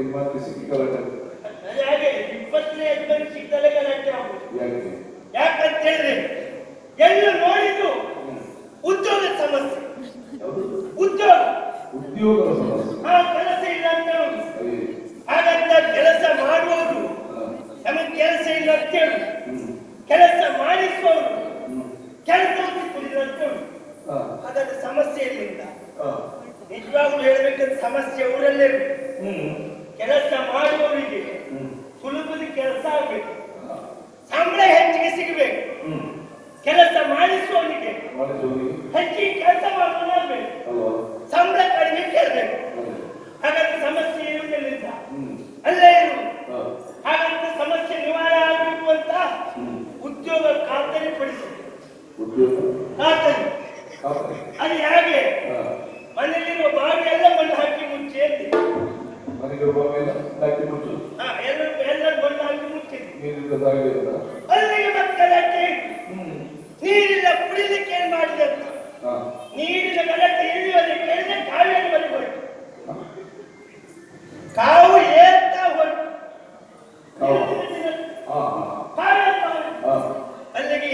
ನಿಮ್ಮಂತೆ ಸಿಕ್ಕಿಕೊಳ್ಳೋಣ ಹಾಗೆ ಯಾಕಂತ ಎಲ್ಲ ಉದ್ಯೋಗ ಸಮಸ್ಯೆ. ಉದ್ಯೋಗ. ಉದ್ಯೋಗ ಆ ಕೆಲಸ ಇಲ್ಲ ಅಂತ ಕೆಲಸ ಮಾಡುವುದು ಕೆಲಸ ಇಲ್ಲ ಅಂತ ಕೆಲಸ ಕೆಲಸ ಸಮಸ್ಯೆ ನಿಜವಾಗ್ಲೂ ಸಮಸ್ಯೆ ಊರಲ್ಲೇ ಕೆಲಸ ಮಾಡುವವರಿಗೆ ಸುಲಭದ ಕೆಲಸ ಆಗಬೇಕು. ಸಂಬಳ ಹೆಚ್ಚಿಗೆ ಸಿಗಬೇಕು. ಕೆಲಸ ಮಾಡಿಸುವವನಿಗೆ ಹೆಚ್ಚಿಗೆ ಕೆಲಸ ಮಾಡಬೇಕು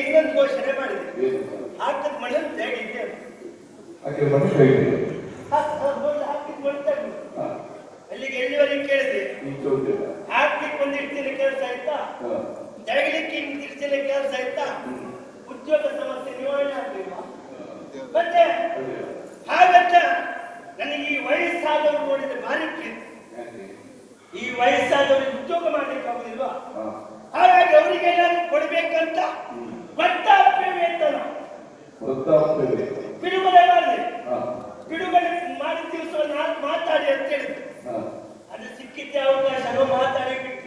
ಇನ್ನೊಂದು ಘೋಷಣೆ ಮಾಡಿದೆ ಹಾಕಿದ ಮಳೆ ತೆಗಿದೆ ಅಲ್ಲಿಗೆ ಎಲ್ಲಿವರೆಗೆ ಕೇಳಿದೆ? ಹಾಕ್ಲಿಕ್ಕೆ ಒಂದಿಡ್ತೀನಿ ಕೆಲಸ ಆಯ್ತಾ? ತೆಗಲಿಕ್ಕೆ ಇಂತಿರ್ತೀನಿ ಕೆಲಸ ಆಯ್ತಾ? ಉದ್ಯೋಗ ಸಮಸ್ಯೆ ನಿವಾರಣೆ ಆಗ್ಲಿಲ್ಲ. ಮತ್ತೆ ಹಾಗಂತ ನನಗೆ ಈ ವಯಸ್ಸಾದವರು ನೋಡಿದ್ರೆ ಭಾರಿ ಪ್ರೀತಿ ಈ ವಯಸ್ಸಾದವರು ಉದ್ಯೋಗ ಮಾಡ್ಲಿಕ್ಕೆ ಆಗುದಿಲ್ವಾ? ಹಾಗಾಗಿ ಅವರಿಗೆಲ್ಲಾದ್ರೂ ಕೊಡ್ಬೇಕಂತ ವೃತ್ತಾಪ್ಯ ವೇತನ ವೃತ್ತಾಪ್ಯ ಬಿಡುಗಡೆ ಮಾಡಿ. ಬಿಡುಗಡೆ ಮಾಡಿ ದಿವಸ ನಾನು ಮಾತಾಡಿ ಅಂತ ಹೇಳಿದ್ರು. ಅದು ಸಿಕ್ಕಿದ್ದೆ ಅವಕಾಶ ಮಾತಾಡಿ ಬಿಟ್ಟು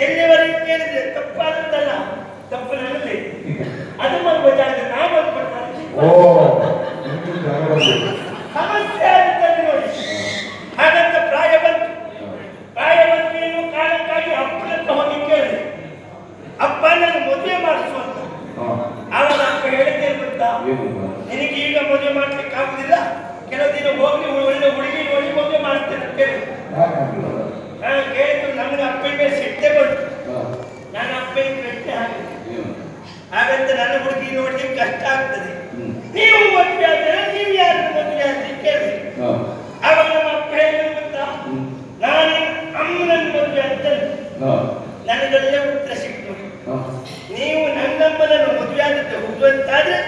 ಎಲ್ಲಿವರೆಗೆ ಕೇಳಿದ್ರೆ ತಪ್ಪಾದಂತಲ್ಲ ತಪ್ಪು ನನ್ನಲ್ಲಿ ಅದು ಮಾಡ್ಬೇಕಾದ್ರೆ ನಾ ಮಾಡ್ಬೇಕಾದ್ರೆ ಸಮಸ್ಯೆ ಆಗುತ್ತದೆ ನೋಡಿ ಹಾಗಂತ ಪ್ರಾಯ ಬಂತು ಪ್ರಾಯ ಬಂತು ಕಾರಣಕ್ಕಾಗಿ ಅಪ್ಪನಂತ ಹೋಗಿ ಕೇಳಿ ಅಪ್ಪ ನಾನು ಮದುವೆ ಮಾಡಿಸು ಅಂತ ಆವಾಗ ಅಪ್ಪ ಹೇಳಿದ್ದೇನೆ ನಿನಗೆ ಈಗ ಮದುವೆ ಮಾಡ್ಲಿಕ್ಕೆ ಆಗುದಿಲ್ಲ ಕೆಲವು ದಿನ ಹೋಗಿ ಒಳ್ಳೆ ಹುಡುಗಿ ನೋಡಿ ಮದುವೆ ಮಾಡ್ತಾರೆ ಕೇಳಿದ್ರು ನನಗೆ ಅಪ್ಪನಿಗೆ ಸಿಟ್ಟೆ ಬಂತು ನನ್ನ ಅಪ್ಪನಿಗೆ ಗಟ್ಟಿ ಹಾಕಿದೆ ಹಾಗಂತ ನನ್ನ ಹುಡುಗಿ ನೋಡ್ಲಿಕ್ಕೆ ಕಷ್ಟ ಆಗ್ತದೆ. ನೀವು ಮದುವೆ ಆದರೆ ನೀವು ಯಾರು ಮದುವೆ ಆದರೆ ಕೇಳಿ. ಆವಾಗ ನಮ್ಮ ಅಪ್ಪ ಹೇಳಿದ್ರು ಗೊತ್ತಾ? ನಾನು ಅಮ್ಮನ ಮದುವೆ ಅಂತ ನನಗೆಲ್ಲ ಉತ್ತರ ಸಿಕ್ತು ನೀವು ನನ್ನಮ್ಮನನ್ನು ಮದುವೆ ಆದದ್ದು ಹೋಗುವಂತಾದ್ರೆ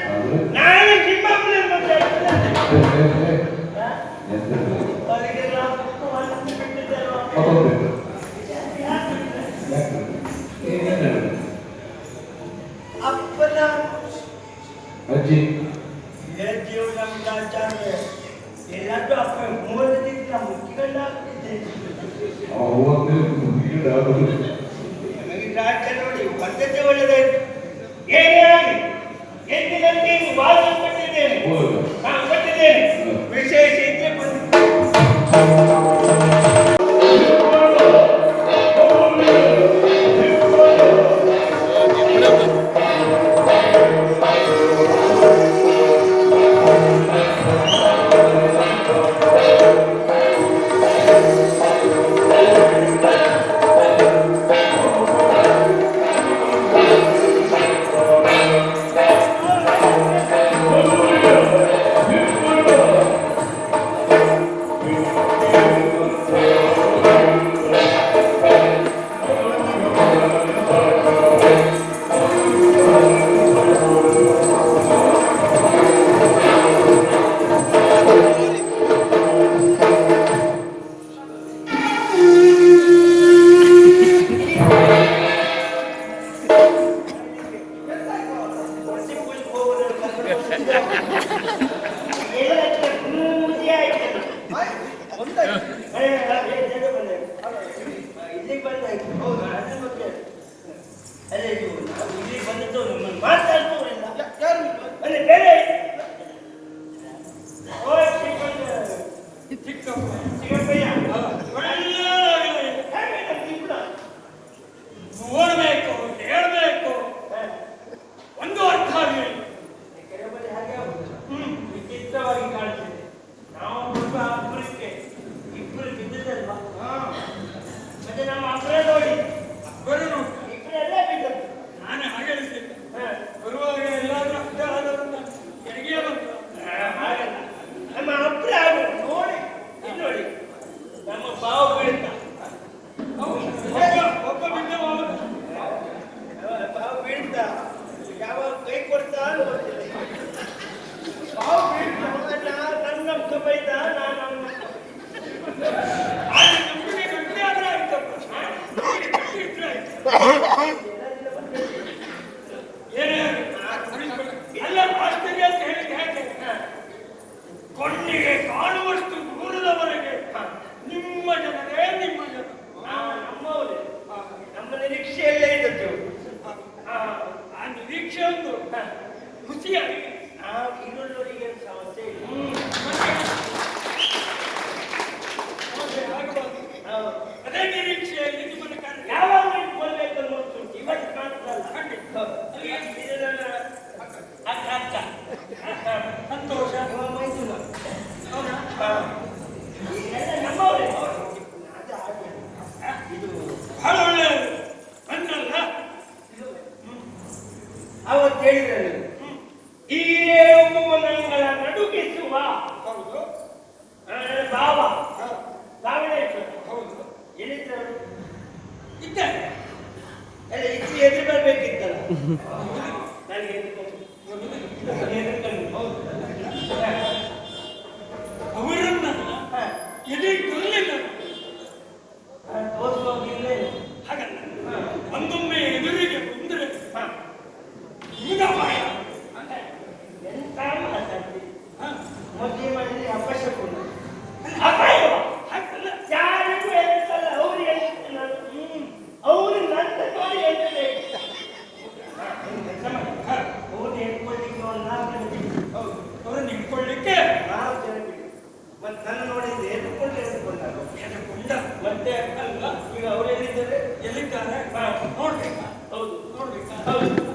ಹೋಗ್ಬೇಕು ಅಪ್ಪನ ಅಜ್ಜಿ ಎಲ್ಲಾದ್ರೂ ಅಪ್ಪ ಮೂವತ್ತದಿಂದ ಮುಚ್ಚಿಕೊಂಡ ರಾಜ್ಯ ನೋಡಿ ಒಂದಕ್ಕೆ ಒಳ್ಳೆದಾಯ್ತು ಏನೇ ಆಗಲಿ ಎಂದಿನಂತೆ ನೀವು ಬಾಳಿಸುತ್ತೆ ಎದುರಿಕೊಳ್ಳಿಲ್ಲ ಆ, 감사합니다.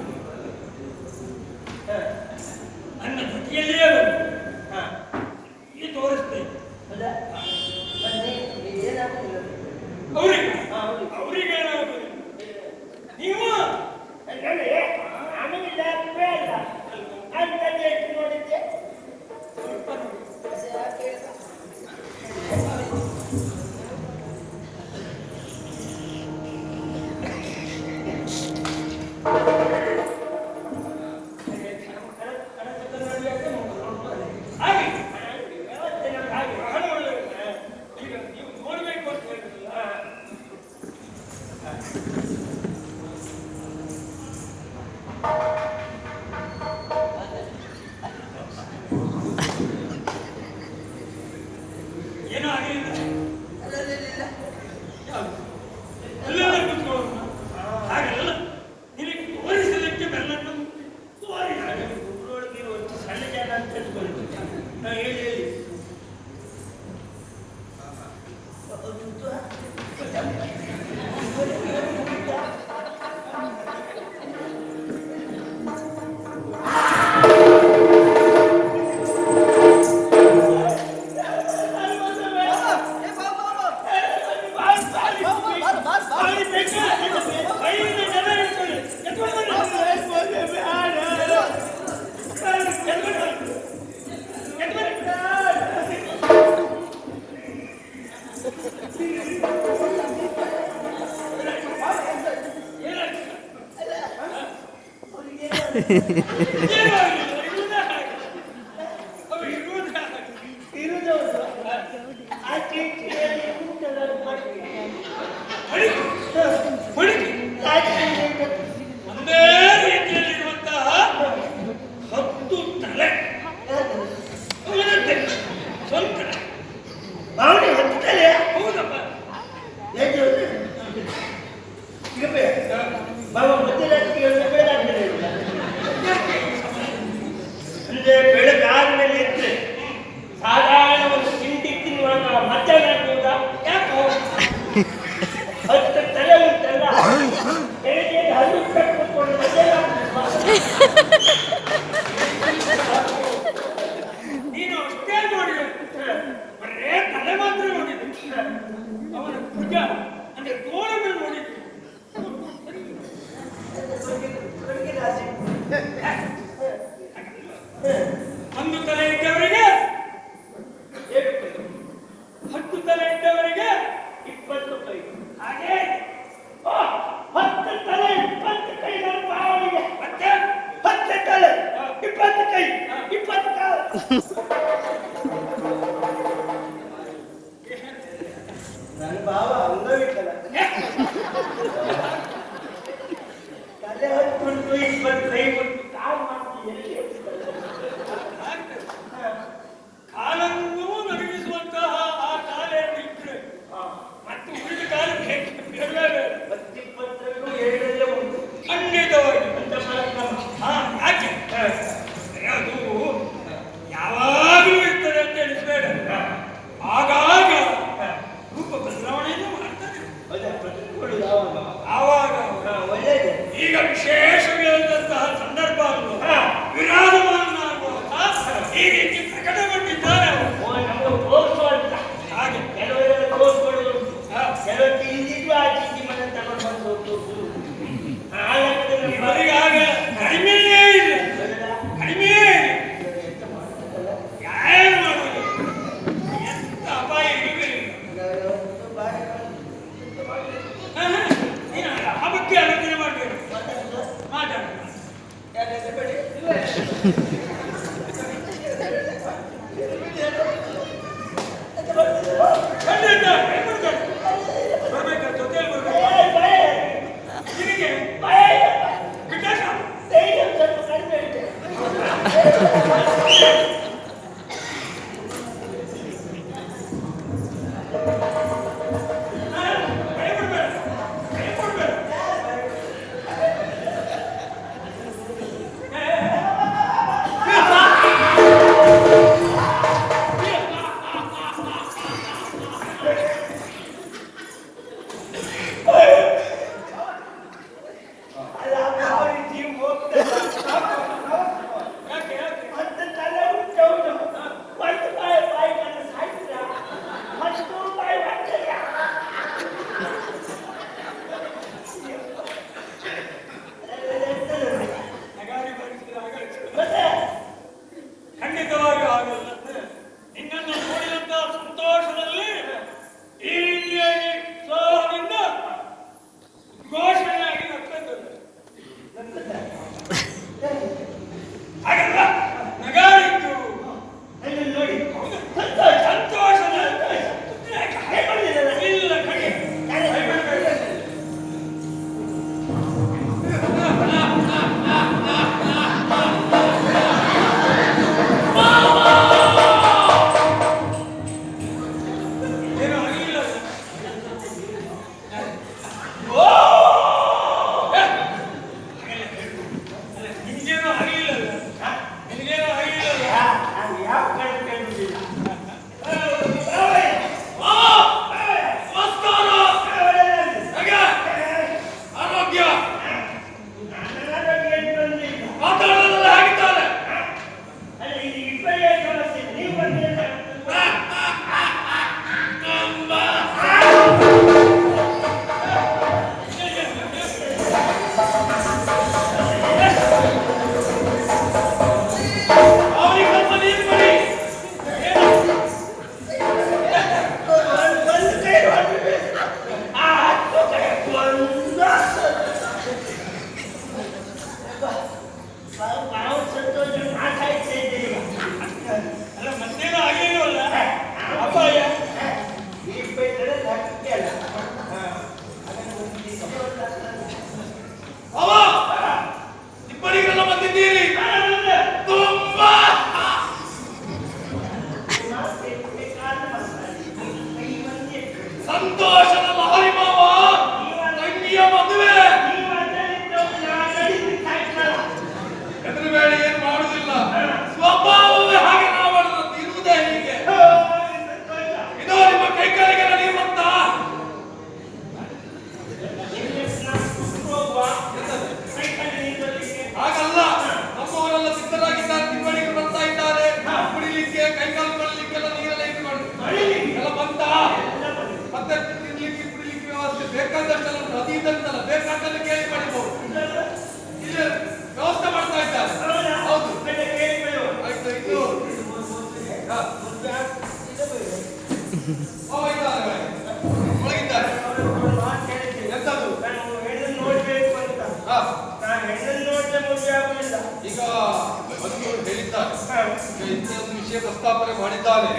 ಸಂಸ್ಥಾಪನೆ ಮಾಡಿದ್ದಾನೆ.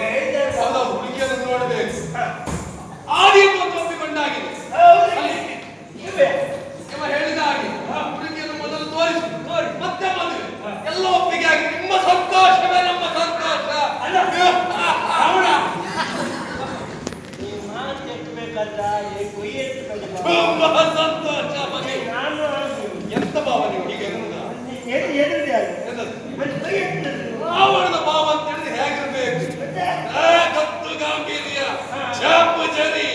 ಹುಡುಗಿಯನ್ನು ನೋಡದೆ ಆದಿ ಒಪ್ಪಿಕೊಂಡಾಗಿದೆ ಇವ. ಹೇಳಿದ ಹಾಗೆ ಹುಡುಗಿಯನ್ನು ಮೊದಲು ತೋರಿಸಿ. ಮತ್ತೆ ಮದುವೆ ಎಲ್ಲ ಒಪ್ಪಿಗೆ ಆಗಿ ನಿಮ್ಮ ಸಂತೋಷವೇ ನಮ್ಮ ಸಂತೋಷ. ಅವನ. ತುಂಬಾ ಸಂತೋಷ ನಾನು ಎಂತ ಭಾವನೆ ನೀವು ಹೀಗೆ ಎನ್ನುವುದ ಅವಳ ಜಾಪು ಜರಿ.